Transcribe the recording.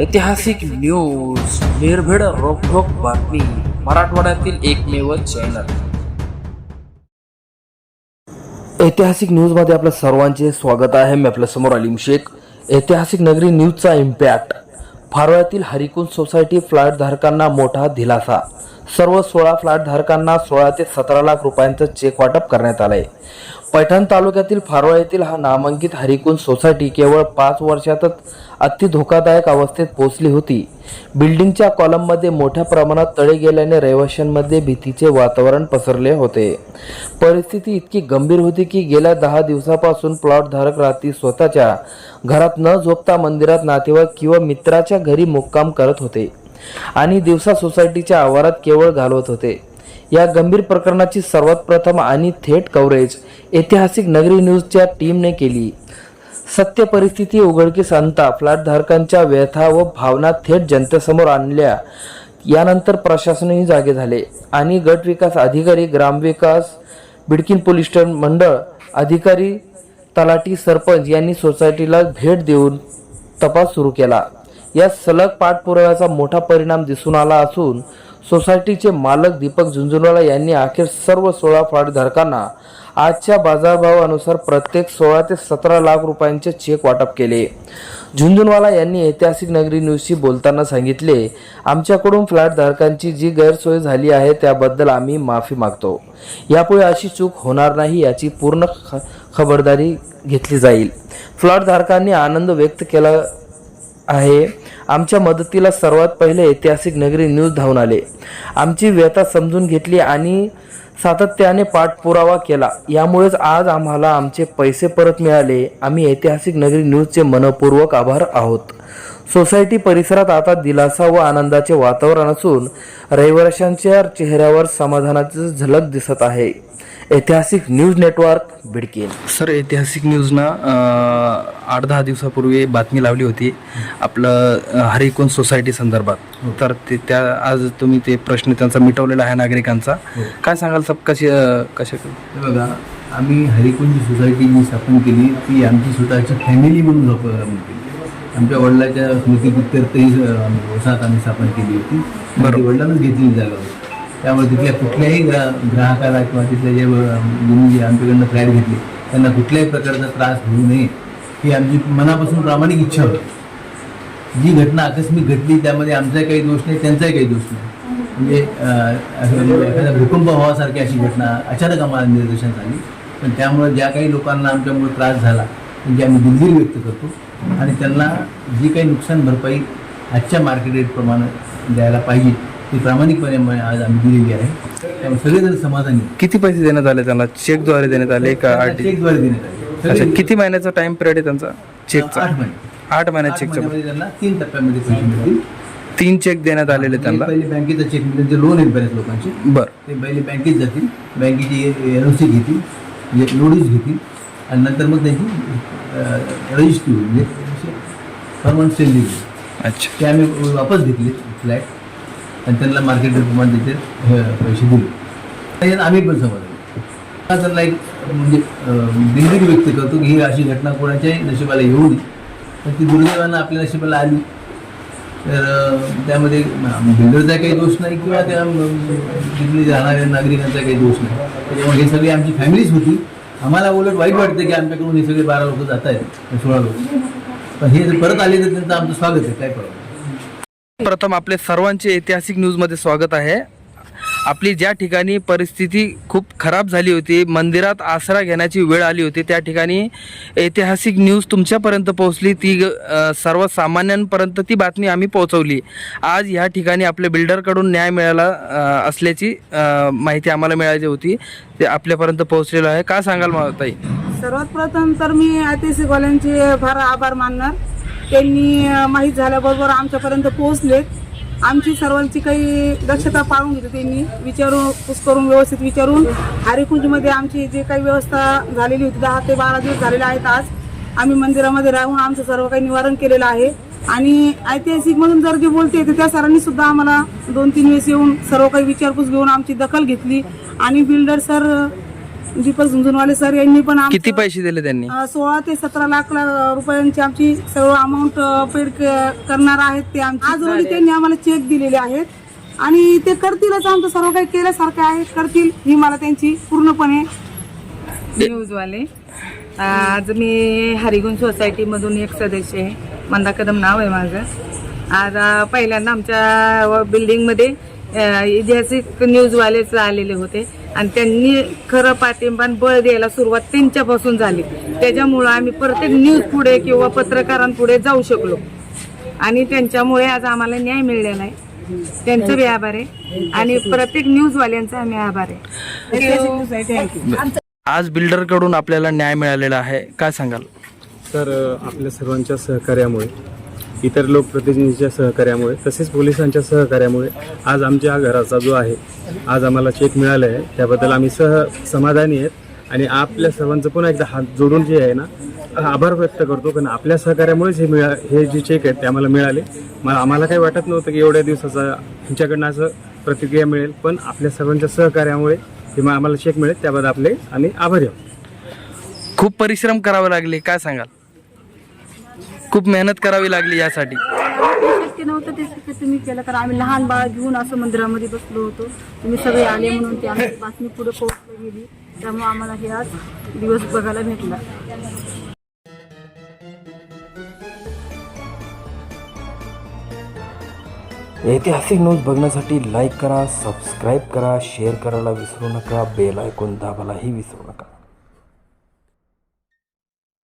ऐतिहासिक न्यूज निर्भीड रोखोक बातमी मराठवाड्यातील एकमेव चॅनल ऐतिहासिक न्यूजमध्ये आपलं सर्वांचे स्वागत आहे. मी आपल्यासमोर अलीम शेख. ऐतिहासिक नगरी न्यूजचा इम्पॅक्ट फारोळ्यातील हरिकुंज सोसायटी फ्लॅट धारकांना मोठा दिलासा. सर्व सोळा फ्लॅट धारकांना सोळा ते सतरा लाख रुपयांचं चेक वाटप करण्यात आलंय. पैठण तालुक्यातील फारोळा येथील हा नामांकित हरिकुंज सोसायटी केवळ पाच वर्षातच अति धोकादायक अवस्थेत पोहोचली होती. बिल्डिंगच्या कॉलममध्ये मोठ्या प्रमाणात तळे गेल्याने रहिवाशांमध्ये भीतीचे वातावरण पसरले होते. परिस्थिती इतकी गंभीर होती की गेल्या दहा दिवसापासून प्लॉटधारक रात्री स्वतःच्या घरात न झोपता मंदिरात नातेवाईक किंवा मित्राच्या घरी मुक्काम करत होते आणि दिवसा सोसायटीच्या आवारात केवळ घालवत होते. या गंभीर प्रकरणाची सर्वात प्रथम आणि थेट कव्हरेज ऐतिहासिक नगरी न्यूजच्या टीमने केली. सत्य परिस्थिती उघडकीस आणता फ्लॅटधारकांच्या व्यथा व भावना थेट जनतेसमोर आणल्या. यानंतर प्रशासनही जागे झाले आणि गट विकास अधिकारी ग्रामविकास बिडकिन पोलीस स्टेशन मंडळ अधिकारी तलाठी सरपंच यांनी सोसायटीला भेट देऊन तपास सुरू केला. या सलग पाठपुराव्याचा मोठा परिणाम दिसून आला असून सोसायटीचे मालक दीपक झुंझुनवाला यांनी अखेर सर्व सोळा फ्लॅटधारकांना आजच्या बाजारभावानुसार प्रत्येक सोळा ते सतरा लाख रुपयांचे चेक वाटप केले. झुंझुनवाला यांनी ऐतिहासिक नगरी न्यूजशी बोलताना सांगितले आमच्याकडून फ्लॅटधारकांची जी गैरसोय झाली आहे त्याबद्दल आम्ही माफी मागतो. यापुढे अशी चूक होणार नाही याची पूर्ण ख- खबरदारी घेतली जाईल. फ्लॅटधारकांनी आनंद व्यक्त केला आहे. आमच्या मदतीला सर्वात पहिले ऐतिहासिक नगरी न्यूज धावून आले. आमची व्यथा समजून घेतली आणि सातत्याने पाठपुरावा केला. यामुळेच आज आम्हाला आमचे पैसे परत मिळाले. आम्ही ऐतिहासिक नगरी न्यूजचे मनपूर्वक आभार आहोत. सोसायटी परिसरात आता दिलासा व आनंदाचे वातावरण असून रहिवाशांच्या चेहऱ्यावर समाधानाची झलक दिसत आहे. ऐतिहासिक न्यूज नेटवर्क बिडकीन. सर ऐतिहासिक न्यूजनं आठ दहा दिवसापूर्वी बातमी लावली होती. आपलं अं, हरिकोन सोसायटी संदर्भात. तर ते त्या आज तुम्ही ते प्रश्न त्यांचा मिटवलेला आहे नागरिकांचा. काय सांगाल सब कशी कशा हे बघा आम्ही हरिकुंज सोसायटी जी स्थापन केली ती आमची स्वतःची फॅमिली म्हणून केली. आमच्या वडिलाच्या स्मृतीप्रित्यर्थही आम्ही वसाहत आम्ही स्थापन केली होती. बरोबर. वडिलांनाच घेतलेली जागा होती. त्यामुळे तिथल्या कुठल्याही ग्रा ग्राहकाला किंवा तिथल्या जे ज्यांनी जे आमच्याकडनं फ्लॅट घेतले त्यांना कुठल्याही प्रकारचा त्रास होऊ नये ही आमची मनापासून प्रामाणिक इच्छा होती. जी घटना आकस्मिक घडली त्यामध्ये आमचाही काही दोष नाही त्यांचाही काही दोष नाही. म्हणजे अं, असं एखादा भूकंप व्हावासारखी अशी घटना अचानक आम्हाला निदर्शनास आली. पण त्यामुळे ज्या काही लोकांना आमच्यामुळे त्रास झाला म्हणजे आम्ही दिलगिरी व्यक्त करतो. आणि त्यांना जी काही नुकसान भरपाई आजच्या मार्केट रेटप्रमाणे द्यायला पाहिजे ती प्रामाणिकपणे आज आम्ही दिलेली आहे. त्यामुळे सगळेजण समाधानी. किती पैसे देण्यात आले त्यांना? चेकद्वारे देण्यात आले का टी चेकद्वारे देण्यात आले. अच्छा किती महिन्याचा टाइम पिरियड आहे त्यांचा चेकचा आठ महिने. आठ महिन्यात आठ चेकचा त्यांना तीन टप्प्यामध्ये पैसे मिळतील. तीन चेक देण्यात आलेले त्यांना? पहिले बँकेचा चेक त्यांचे लोन आहेत बऱ्याच लोकांचे. बर. ते पहिले बँकेत जातील. बँकेची एन ओ सी घेतील म्हणजे नोटीस घेतील. आणि नंतर मग त्यांची रजिस्ट्री होईल म्हणजे परमनंट सेल देईल अच्छा. ते आम्ही वापस घेतले फ्लॅट आणि त्यांना मार्केट रेटप्रमाणे तिथे हे पैसे दिले. त्याच्यात आम्ही पण समजलो त्यांना एक म्हणजे दिलगिरी व्यक्त करतो की ही अशी घटना कोणाच्याही नशिबाला येऊ नये. पण ती दुर्दैवानं आपल्या नशिबाला आली. तर त्यामध्ये बिल्डरचा काही दोष नाही किंवा त्या तिथले राहणाऱ्या नागरिकांचा काही दोष नाही. त्याच्यामुळे हे सगळी आमची फॅमिलीच होती. आम्हाला उलट वाईट वाटतं की आमच्याकडून हे सगळे बारा लोक जात आहेत सोळा लोक. पण हे जर परत आले तर त्यांचं आमचं स्वागत आहे काय प्रॉब्लेम प्रथम आपले सर्वांचे ऐतिहासिक न्यूजमध्ये स्वागत आहे. आपली ज्या ठिकाणी परिस्थिती खूप खराब झाली होती मंदिरात आसरा घेण्याची वेळ आली होती त्या ठिकाणी ऐतिहासिक न्यूज तुमच्यापर्यंत पोहोचली ती सर्वसामान्यांपर्यंत ती बातमी आम्ही पोहोचवली. आज ह्या ठिकाणी आपल्या बिल्डरकडून न्याय मिळाला असल्याची माहिती आम्हाला मिळाली होती ते आपल्यापर्यंत पोहोचलेलं आहे. का सांगाल मला ताई? सर्वात प्रथम तर मी ऐतिहासिकवाल्यांचे फार आभार मानणार. त्यांनी माहीत झाल्याबरोबर आमच्यापर्यंत पोहोचलेत. आमची सर्वांची काही दक्षता पाळून घेते त्यांनी. विचारून पुस करून व्यवस्थित विचारून. हरिकुंजमध्ये आमची जे काही व्यवस्था झालेली होती दहा ते बारा दिवस झालेले आहेत आज. आम्ही मंदिरामध्ये राहून आमचं सर्व काही निवारण केलेलं आहे. आणि ऐतिहासिक म्हणून जर जे बोलते तर त्या सरांनी सुद्धा आम्हाला दोन तीन वेळेस येऊन सर्व काही विचारपूस घेऊन आमची दखल घेतली. आणि builder sir Deepak Jhunjhunwale sir यांनी पण आमचं- किती पैसे दिले त्यांनी? अ, सोळा ते सतरा लाख ला- रुपयांची आमची सर्व अमाऊंट पेड करणार आहेत ते आमचे. आज रोजी त्यांनी आम्हाला चेक दिलेले आहेत. आणि ते करतीलच आमचं सर्व काही केल्यासारखं आहे. करतील ही मला त्यांची पूर्णपणे न्यूजवाले आज मी हरिगुण सोसायटीमधून एक सदस्य आहे. मंदा कदम नाव आहे माझं. आज अ, पहिल्यांदा आमच्या बिल्डिंगमध्ये ऐतिहासिक न्यूजवालेच आलेले होते. आणि त्यांनी खरं पाठिंबा बळ द्यायला सुरुवात त्यांच्यापासून झाली. त्याच्यामुळं आम्ही प्रत्येक न्यूज पुढे किंवा पत्रकारांपुढे जाऊ शकलो. आणि त्यांच्यामुळे आज आम्हाला न्याय मिळलेला आहे. त्यांचं बी आभार आहे. आणि प्रत्येक न्यूजवाल्यांचा आम्ही आभार आहे. आज बिल्डरकडून आपल्याला न्याय मिळालेला आहे. काय सांगाल? तर आपल्या सर्वांच्या सहकार्यामुळे इतर लोकप्रतिनिधींच्या सहकार्यामुळे तसेच पोलिसांच्या सहकार्यामुळे आज आमच्या घराचा जो आहे आज आम्हाला चेक मिळाला आहे त्याबद्दल आम्ही सह समाधानी आहेत आणि आपल्या सर्वांचं पुन्हा एकदा हात जोडून जे आहे ना आभार व्यक्त करतो. कारण आपल्या सहकार्यामुळेच हे मिळा हे जे चेक आहेत ते आम्हाला मिळाले. मला आम्हाला काही वाटत नव्हतं की एवढ्या दिवसाचा तुमच्याकडनं असं प्रतिक्रिया मिळेल पण आपल्या सर्वांच्या सहकार्यामुळे हे आम्हाला चेक मिळेल. त्याबद्दल आपले आम्ही आभारी आहोत. खूप परिश्रम करावे लागले. काय सांगाल? खूप मेहनत करावी लागली यासाठी. शक्य नव्हतं ते शक्य तुम्ही केलं कारण आम्ही लहान बाळ घेऊन असं मंदिरामध्ये बसलो होतो. तुम्ही सगळे आले म्हणून ते आमची बातमी पुढे पोहोचली गेली. त्यामुळे आम्हाला हे आज दिवस बघायला भेटला. ऐतिहासिक न्यूज बघण्यासाठी लाईक करा सबस्क्राईब करा शेअर करायला विसरू नका बेल ऐकून दाबायलाही विसरू नका.